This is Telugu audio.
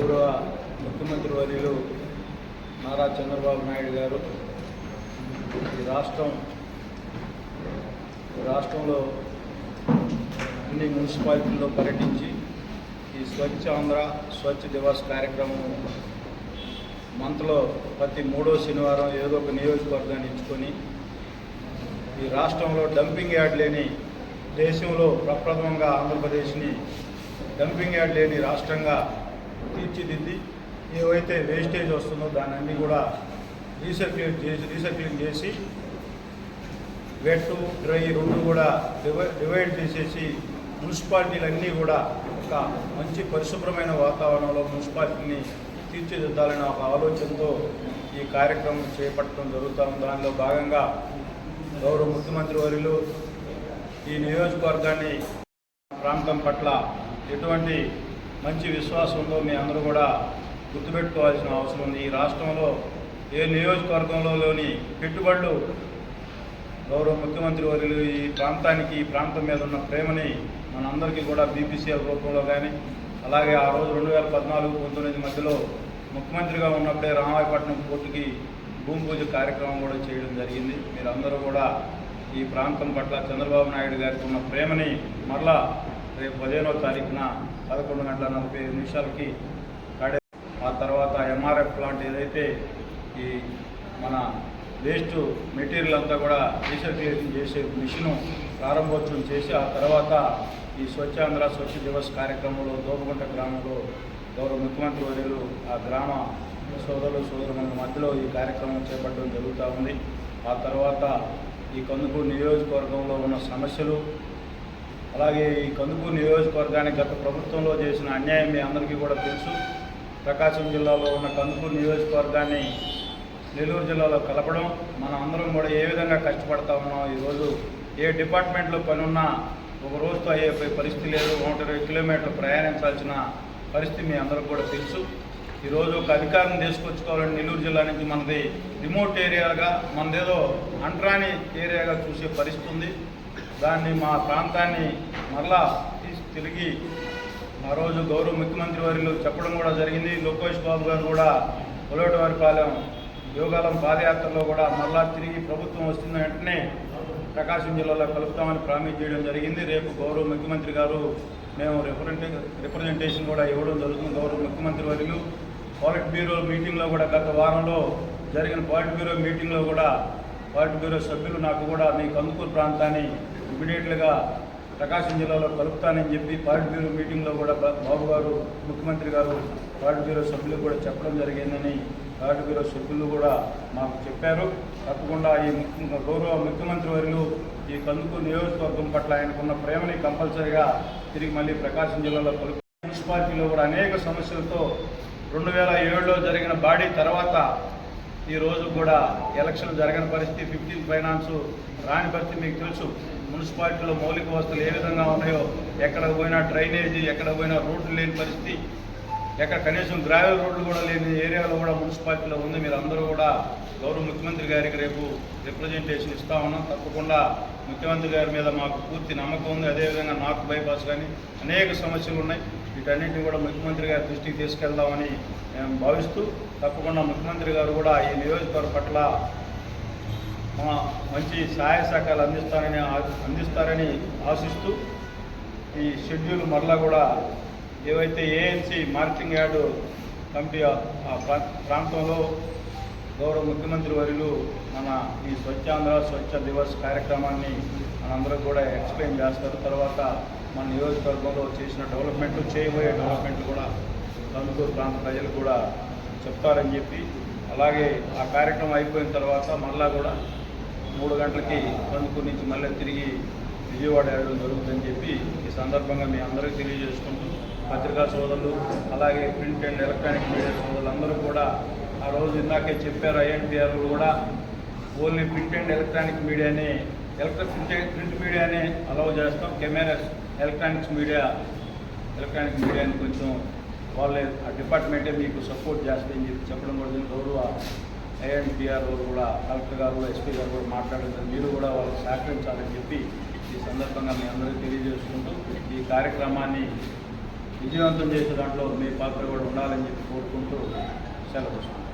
గౌరవ ముఖ్యమంత్రి వర్యులు నారా చంద్రబాబు నాయుడు గారు. ఈ రాష్ట్రం రాష్ట్రంలో అన్ని మున్సిపాలిటీల్లో పర్యటించి ఈ స్వచ్ఛ ఆంధ్ర స్వచ్ఛ దివాస్ కార్యక్రమం మంత్లో ప్రతి మూడో శనివారం ఏదో ఒక నియోజకవర్గాన్ని ఎంచుకొని ఈ రాష్ట్రంలో డంపింగ్ యార్డ్ లేని దేశంలో ప్రప్రథమంగా ఆంధ్రప్రదేశ్ని డంపింగ్ యార్డ్ లేని రాష్ట్రంగా తీర్చిదిద్ది ఏవైతే వేస్టేజ్ వస్తుందో దాన్ని అన్ని కూడా రీసైక్లింగ్ చేసి రీసైక్లింగ్ చేసి వెట్ డ్రై రెండు కూడా డివై- డివైడ్ చేసేసి మున్సిపాలిటీలన్నీ కూడా ఒక మంచి పరిశుభ్రమైన వాతావరణంలో మున్సిపాలిటీని తీర్చిదిద్దాలని ఒక ఆలోచనతో ఈ కార్యక్రమం చేపట్టడం జరుగుతాం దానిలో భాగంగా గౌరవ ముఖ్యమంత్రి వర్యులు ఈ నియోజకవర్గాన్ని ప్రాంతం పట్ల ఎటువంటి మంచి విశ్వాసంతో మీ అందరూ కూడా గుర్తుపెట్టుకోవాల్సిన అవసరం ఉంది. ఈ రాష్ట్రంలో ఏ నియోజకవర్గంలోని పెట్టుబడులు గౌరవ ముఖ్యమంత్రి వర్యులు ఈ ప్రాంతానికి ఈ ప్రాంతం మీద ఉన్న ప్రేమని మనందరికీ కూడా బీపీసీఎల్ రూపంలో కానీ అలాగే ఆ రోజు రెండు వేల పద్నాలుగు పంతొమ్మిది మధ్యలో ముఖ్యమంత్రిగా ఉన్నప్పుడే రామాయపట్నం పోర్టుకి భూమి పూజ కార్యక్రమం కూడా చేయడం జరిగింది. మీరందరూ కూడా ఈ ప్రాంతం పట్ల చంద్రబాబు నాయుడు గారికి ఉన్న ప్రేమని మరలా రేపు పదిహేనో తారీఖున పదకొండు గంటల నలభై ఐదు నిమిషాలకి కాడే ఆ తర్వాత ఎంఆర్ఎఫ్ ప్లాంట్ ఏదైతే ఈ మన వేస్ట్ మెటీరియల్ అంతా కూడా రీసైక్లింగ్ చేసే మిషను ప్రారంభోత్సవం చేసి ఆ తర్వాత ఈ స్వచ్ఛాంధ్ర స్వచ్ఛ దివస్ కార్యక్రమంలో దోమగుంట గ్రామంలో గౌరవ ముఖ్యమంత్రి వర్యులు ఆ గ్రామ సోదరులు సోదరుల మధ్యలో ఈ కార్యక్రమం చేపట్టడం జరుగుతూ ఉంది. ఆ తర్వాత ఈ కందుకూరు నియోజకవర్గంలో ఉన్న సమస్యలు అలాగే ఈ కందుకూరు నియోజకవర్గానికి గత ప్రభుత్వంలో చేసిన అన్యాయం మీ అందరికీ కూడా తెలుసు. ప్రకాశం జిల్లాలో ఉన్న కందుకూరు నియోజకవర్గాన్ని నెల్లూరు జిల్లాలో కలపడం మనం అందరం కూడా ఏ విధంగా కష్టపడతా ఉన్నాం ఈరోజు ఏ డిపార్ట్మెంట్లో పని ఉన్నా ఒక రోజుతో అయ్యే పరిస్థితి లేదు. నూట ఇరవై కిలోమీటర్లు ప్రయాణించాల్సిన పరిస్థితి మీ అందరికి కూడా తెలుసు. ఈరోజు ఒక అధికారం తీసుకొచ్చుకోవాలని నెల్లూరు జిల్లా నుంచి మనది రిమోట్ ఏరియాగా మనదేదో అంట్రాని ఏరియాగా చూసే పరిస్థితి ఉంది. దాన్ని మా ప్రాంతాన్ని మరలా తీసి తిరిగి ఆ రోజు గౌరవ ముఖ్యమంత్రి వారిలో చెప్పడం కూడా జరిగింది. లోకేష్ బాబు గారు కూడా ఉలవటవారిపాలెం యోగాలం పాదయాత్రలో కూడా మరలా తిరిగి ప్రభుత్వం వస్తున్న వెంటనే ప్రకాశం జిల్లాలో కలుపుతామని ప్రామిస్ చేయడం జరిగింది. రేపు గౌరవ ముఖ్యమంత్రి గారు మేము రిప్రజెంటే రిప్రజెంటేషన్ కూడా ఇవ్వడం జరుగుతుంది గౌరవ ముఖ్యమంత్రి వర్యులు పాలిట్ బ్యూరో మీటింగ్లో కూడా గత వారంలో జరిగిన పాలిట్ బ్యూరో మీటింగ్లో కూడా పాలిట్ బ్యూరో సభ్యులు నాకు కూడా మీ కందుకూరు ప్రాంతాన్ని ఇమీడియట్లుగా ప్రకాశం జిల్లాలో కలుపుతానని చెప్పి పాలిట్ బ్యూరో మీటింగ్లో కూడా బాబు గారు ముఖ్యమంత్రి గారు పార్టీ బ్యూరో సభ్యులు కూడా చెప్పడం జరిగిందని పాలిట్ బ్యూరో సభ్యులు కూడా మాకు చెప్పారు. తప్పకుండా ఈ గౌరవ ముఖ్యమంత్రి వర్యులు ఈ కందుకు నియోజకవర్గం పట్ల ఆయనకున్న ప్రేమని కంపల్సరిగా తిరిగి మళ్ళీ ప్రకాశం జిల్లాలో కలుపు మున్సిపాలిటీలో కూడా అనేక సమస్యలతో రెండు వేల ఏడులో జరిగిన బాడీ తర్వాత ఈ రోజు కూడా ఎలక్షన్ జరగని పరిస్థితి ఫిఫ్టీన్ ఫైనాన్స్ రాని పరిస్థితి మీకు తెలుసు. మున్సిపాలిటీలో మౌలిక వసతులు ఏ విధంగా ఉన్నాయో ఎక్కడ పోయినా డ్రైనేజీ ఎక్కడ పోయినా రోడ్లు లేని పరిస్థితి. ఎక్కడ కనీసం గ్రావెల్ రోడ్లు కూడా లేని ఏరియాలో కూడా మున్సిపాలిటీలో ఉంది. మీరు అందరూ కూడా గౌరవ ముఖ్యమంత్రి గారికి రేపు రిప్రజెంటేషన్ ఇస్తా ఉన్నాం. తప్పకుండా ముఖ్యమంత్రి గారి మీద మాకు పూర్తి నమ్మకం ఉంది. అదేవిధంగా నాకు బైపాస్ కానీ అనేక సమస్యలు ఉన్నాయి. వీటన్నింటినీ కూడా ముఖ్యమంత్రి గారి దృష్టికి తీసుకెళ్దామని మేము భావిస్తూ తప్పకుండా ముఖ్యమంత్రి గారు కూడా ఈ నియోజకవర్గం పట్ల మంచి సహాయ సహకారాలు అందిస్తారని ఆ- అందిస్తారని ఆశిస్తూ ఈ షెడ్యూల్ మరలా కూడా ఏవైతే ఏఎన్సి మార్కెటింగ్ యార్డు కమిటీ ఆ- ఆ ప్రా- ప్రాంతంలో గౌరవ ముఖ్యమంత్రి వర్యులు మన ఈ స్వచ్ఛాంధ్ర స్వచ్ఛ దివస్ కార్యక్రమాన్ని మనందరూ కూడా ఎక్స్ప్లెయిన్ చేస్తారు. తర్వాత మన నియోజకవర్గంలో చేసిన డెవలప్మెంట్ చేయబోయే డెవలప్మెంట్ కూడా తంతూరు ప్రాంత ప్రజలు కూడా చెప్తారని చెప్పి అలాగే ఆ కార్యక్రమం అయిపోయిన తర్వాత మళ్ళా కూడా మూడు గంటలకి కందుకూరు నుంచి మళ్ళీ తిరిగి విజయవాడ వెళ్ళడం జరుగుతుందని చెప్పి ఈ సందర్భంగా మీ అందరికీ తెలియజేసుకుంటూ పత్రికా సోదరులు అలాగే ప్రింట్ అండ్ ఎలక్ట్రానిక్ మీడియా సోదరులు అందరూ కూడా ఆ రోజు ఇందాకే చెప్పారు ఐఎన్టీఆర్ కూడా ఓన్లీ ప్రింట్ అండ్ ఎలక్ట్రానిక్ మీడియాని ఎలక్ట్రిక్ ప్రింట్ ప్రింట్ మీడియానే అలౌ చేస్తాం. కెమెరాస్ ఎలక్ట్రానిక్స్ మీడియా ఎలక్ట్రానిక్ మీడియాని కొంచెం వాళ్ళే ఆ డిపార్ట్మెంటే మీకు సపోర్ట్ చేస్తాయని చెప్పి చెప్పడం కూడా గౌరవ ఐఎన్టీఆర్ కూడా కలెక్టర్ గారు ఎస్పీ గారు కూడా మాట్లాడారు మీరు కూడా వాళ్ళకి సహకరించాలని చెప్పి ఈ సందర్భంగా మీ అందరికీ తెలియజేసుకుంటూ ఈ కార్యక్రమాన్ని విజయవంతం చేసే దాంట్లో మీ పాత్ర కూడా ఉండాలని చెప్పి కోరుకుంటూ సెలవు తీసుకుంటాం